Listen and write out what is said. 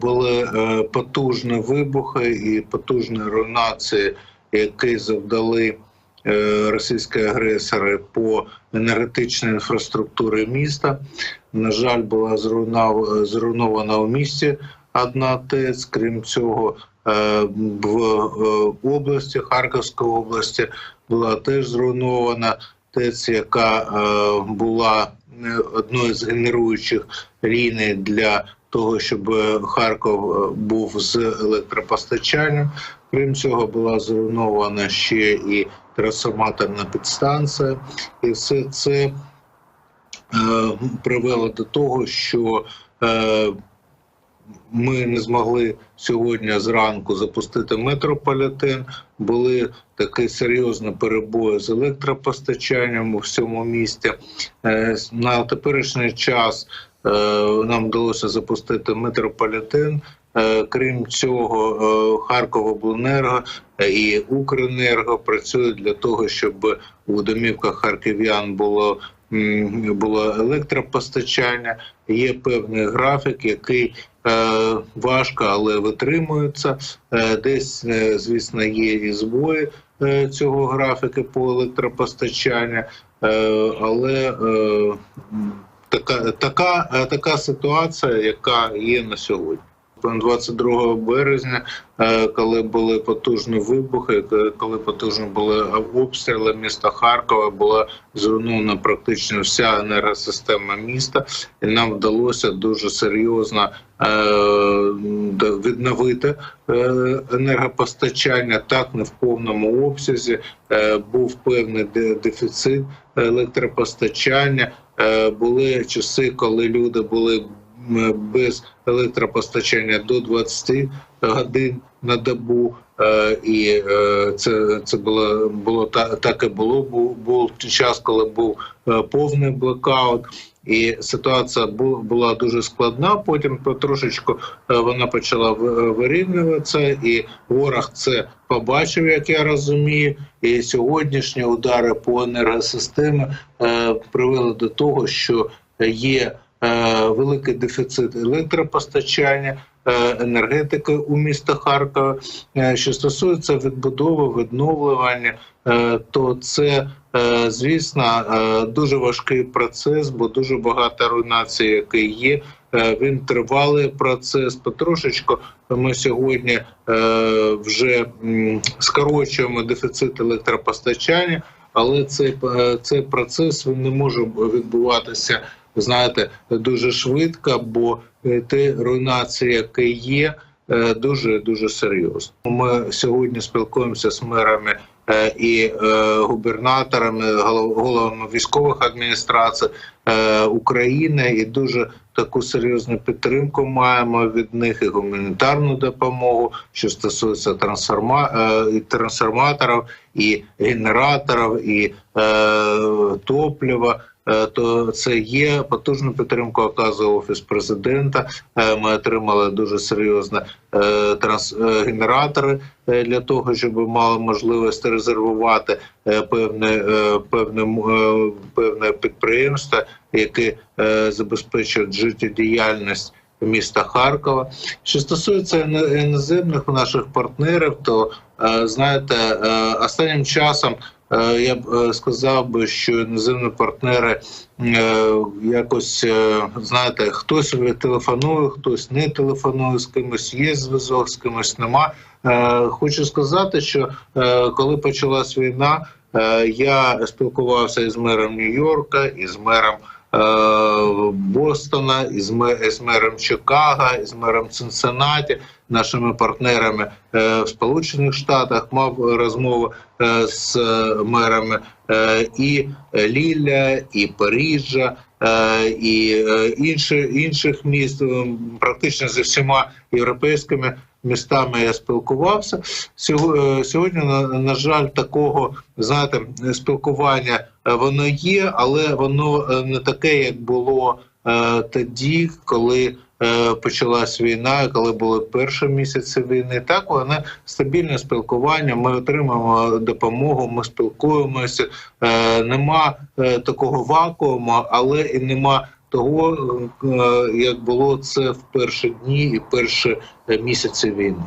Були е, потужні вибухи і потужні руйнації, які завдали е, російські агресори по енергетичній інфраструктурі міста. На жаль, була зруйнована у місті одна ТЕЦ. Крім цього, е, в області Харківської області була теж зруйнована ТЕЦ, яка була одною з генеруючих ліній для того, щоб е, Харків е, був з електропостачанням. Крім цього, була зруйнована ще і трансформаторна підстанція, і все це е, привело до того, що е, ми не змогли сьогодні зранку запустити метрополітен. Були такі серйозні перебої з електропостачанням у всьому місті. Е, На теперішній час нам вдалося запустити метрополітен. Е, Крім цього, е, Харковобленерго і Укренерго працюють для того, щоб у домівках харків'ян було було електропостачання. Є певний графік, який е, важко, але витримується. Е, Десь, е, звісно, є і збої е, цього графіку по електропостачанню, е, але е, така, така, е, така ситуація, яка є на сьогодні. 22 березня, е, коли були потужні вибухи, коли потужні були обстріли міста Харкова, була зруйнована практично вся енергосистема міста, і нам вдалося дуже серйозно е, відновити енергопостачання так не в повному обсязі. Був певний дефіцит електропостачання. Е, Були часи, коли люди були без електропостачання до 20 годин на добу. Е, І е, це, це було, було та- так і було. Був, був час, коли був повний блокаут. І ситуація була дуже складна. Потім потрошечку е, вона почала вирівнюватися, і ворог це побачив, як я розумію. І сьогоднішні удари по енергосистемі е, привели до того, що є е, великий дефіцит електропостачання. Е, Енергетики у міста Харкова, Е, що стосується відбудови, відновлювання, е, то це звісно дуже важкий процес, бо дуже багато руйнацій, які є. Він тривалий процес. Потрошечку ми сьогодні вже скорочуємо дефіцит електропостачання, але цей, цей процес він не може відбуватися, знаєте, дуже швидко, бо е, ті руйнації, які є, е, дуже дуже серйозно. Ми сьогодні спілкуємося з мерами е, і губернаторами, голов- головами військових адміністрацій України, і дуже таку серйозну підтримку маємо від них і гуманітарну допомогу, що стосується трансформа і трансформаторів, і генераторів, і топлива. Е, То це є потужну підтримку. Оказує офіс президента. Е, Ми отримали дуже серйозні е, транс генератори е, для того, щоб мали можливість резервувати певне певне певне підприємство, яке забезпечують життєдіяльність міста Харкова. Що стосується іно- іноземних наших партнерів, то знаєте, останнім часом я б е, сказав би, що іноземні партнери е, якось е, знаєте, хтось телефонує, хтось не телефонує, з кимось є зв'язок, з кимось нема. Е, Хочу сказати, що е, коли почалась війна, е, я спілкувався із мером Нью-Йорка, із мером. Е, Бостона, із ме- з мером Чикаго, із мером Цинциннаті, нашими партнерами. Е, в Сполучених Штатах, мав розмову е, з мерами. І Лілля, і Парижа, і інші, інших міст, практично зі всіма європейськими містами я спілкувався. Е, Сьогодні, на, жаль, такого знаєте, спілкування е, воно є, але воно е, не таке, як було тоді, коли почалась війна, коли були перші місяці війни. Так вони стабільне спілкування. Ми отримуємо допомогу, ми спілкуємося. Нема такого вакууму, але і нема того, е, як було це в перші дні і перші місяці війни.